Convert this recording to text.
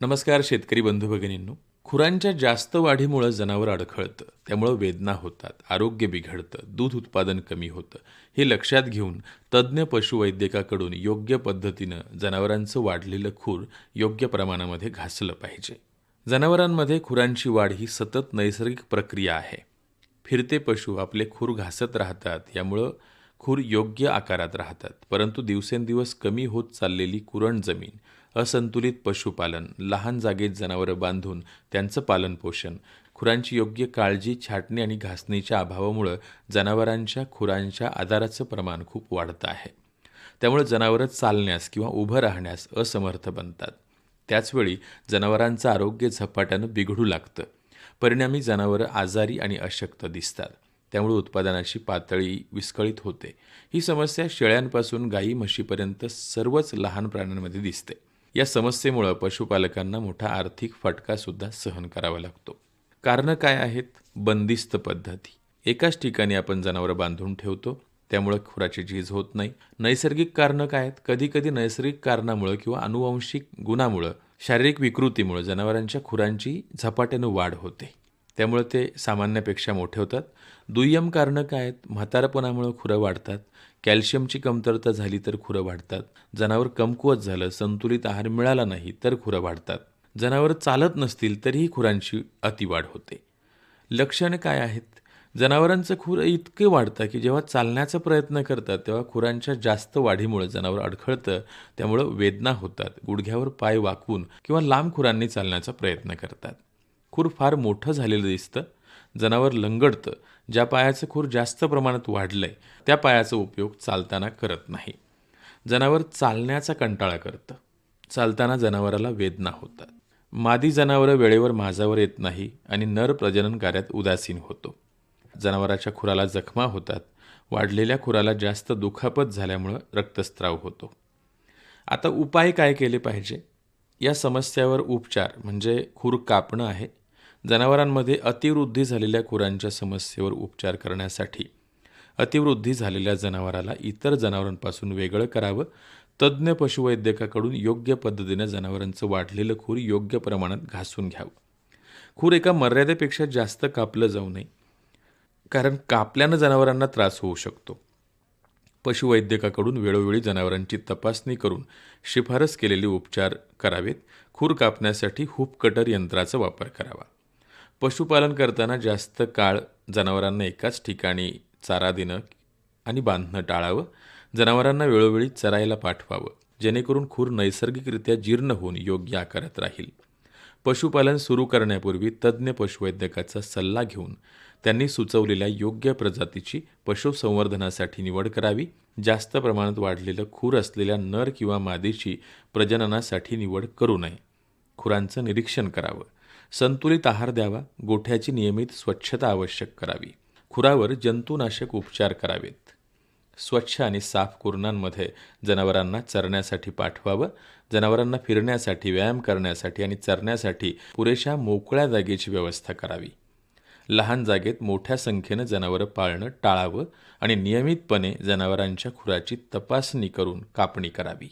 नमस्कार शेतकरी बंधू भगिनींनो. खुरांच्या जास्त वाढीमुळं जनावर अडखळतं. त्यामुळं वेदना होतात आरोग्य बिघडतं दूध उत्पादन कमी होतं. हे लक्षात घेऊन तज्ज्ञ पशुवैद्यकाकडून योग्य पद्धतीनं जनावरांचं वाढलेलं खूर योग्य प्रमाणामध्ये घासलं पाहिजे. जनावरांमध्ये खुरांची वाढ ही सतत नैसर्गिक प्रक्रिया आहे. फिरते पशु आपले खूर घासत राहतात यामुळं खूर योग्य आकारात राहतात परंतु दिवसेंदिवस कमी होत चाललेली कुरण जमीन असंतुलित पशुपालन लहान जागेत जनावरं बांधून त्यांचं पालनपोषण खुरांची योग्य काळजी छाटणी आणि घासणीच्या अभावामुळं जनावरांच्या खुरांच्या आजाराचं प्रमाण खूप वाढतं आहे. त्यामुळे जनावरं चालण्यास किंवा उभं राहण्यास असमर्थ बनतात. त्याचवेळी जनावरांचं आरोग्य झपाट्यानं बिघडू लागतं. परिणामी जनावरं आजारी आणि अशक्त दिसतात. त्यामुळे उत्पादनाची पातळी विस्कळीत होते. ही समस्या शेळ्यांपासून गाई म्हशीपर्यंत सर्वच लहान प्राण्यांमध्ये दिसते. या समस्येमुळं पशुपालकांना मोठा आर्थिक फटकासुद्धा सहन करावा लागतो. कारणं काय आहेत? बंदिस्त पद्धती. एकाच ठिकाणी आपण जनावरं बांधून ठेवतो त्यामुळं खुराची झीज होत नाही. नैसर्गिक कारणं काय आहेत? कधीकधी नैसर्गिक कारणामुळं किंवा अनुवांशिक गुणामुळं शारीरिक विकृतीमुळं जनावरांच्या खुरांची झपाट्यानं वाढ होते. त्यामुळं ते सामान्यापेक्षा मोठे होतात. दुय्यम कारणं काय आहेत? म्हातारपणामुळं खुरं वाढतात. कॅल्शियमची कमतरता झाली तर खुरं वाढतात. जनावर कमकुवत झालं संतुलित आहार मिळाला नाही तर खुरं वाढतात. जनावर चालत नसतील तरीही खुरांची अतिवाढ होते. लक्षणं काय आहेत? जनावरांचं खुरं इतकं वाढतं की जेव्हा चालण्याचा प्रयत्न करतात तेव्हा खुरांच्या जास्त वाढीमुळे जनावर अडखळतं त्यामुळं वेदना होतात गुडघ्यावर पाय वाकवून किंवा लांब खुरांनी चालण्याचा प्रयत्न करतात. खूर फार मोठं झालेलं दिसतं. जनावर लंगडतं. ज्या पायाचं खूर जास्त प्रमाणात वाढलंय त्या पायाचा उपयोग चालताना करत नाही. जनावर चालण्याचा कंटाळा करतं. चालताना जनावराला वेदना होतात. मादी जनावरं वेळेवर माझावर येत नाही आणि नर प्रजनन कार्यात उदासीन होतो. जनावराच्या खुराला जखमा होतात. वाढलेल्या खुराला जास्त दुखापत झाल्यामुळं रक्तस्त्राव होतो. आता उपाय काय केले पाहिजे? या समस्यावर उपचार म्हणजे खूर कापणं आहे जनावरांमध्ये अतिवृद्धी झालेल्या खुरांच्या समस्येवर उपचार करण्यासाठी. अतिवृद्धी झालेल्या जनावराला इतर जनावरांपासून वेगळं करावं. तज्ज्ञ पशुवैद्यकाकडून योग्य पद्धतीनं जनावरांचं वाढलेलं खूर योग्य प्रमाणात घासून घ्यावं. खूर एका मर्यादेपेक्षा जास्त कापलं जाऊ नये कारण कापल्यानं जनावरांना त्रास होऊ शकतो. पशुवैद्यकाकडून वेळोवेळी जनावरांची तपासणी करून शिफारस केलेले उपचार करावेत. खूर कापण्यासाठी हुप कटर यंत्राचा वापर करावा. पशुपालन करताना जास्त काळ जनावरांना एकाच ठिकाणी चारा देणं आणि बांधणं टाळावं. जनावरांना वेळोवेळी चरायला पाठवावं. जेणेकरून खूर नैसर्गिकरित्या जीर्ण होऊन योग्य आकारात राहील. पशुपालन सुरू करण्यापूर्वी तज्ज्ञ पशुवैद्यकाचा सल्ला घेऊन त्यांनी सुचवलेल्या योग्य प्रजातीची पशुसंवर्धनासाठी निवड करावी. जास्त प्रमाणात वाढलेलं खूर असलेल्या नर किंवा मादीची प्रजननासाठी निवड करू नये. खुरांचं निरीक्षण करावं. संतुलित आहार द्यावा गोठ्याची नियमित स्वच्छता आवश्यक करावी. खुरावर जंतुनाशक उपचार करावेत. स्वच्छ आणि साफ कुरणांमध्ये जनावरांना चरण्यासाठी पाठवावं जनावरांना फिरण्यासाठी व्यायाम करण्यासाठी आणि चरण्यासाठी पुरेशा मोकळ्या जागेची व्यवस्था करावी. लहान जागेत मोठ्या संख्येनं जनावरं पाळणं टाळावं आणि नियमितपणे जनावरांच्या खुराची तपासणी करून कापणी करावी.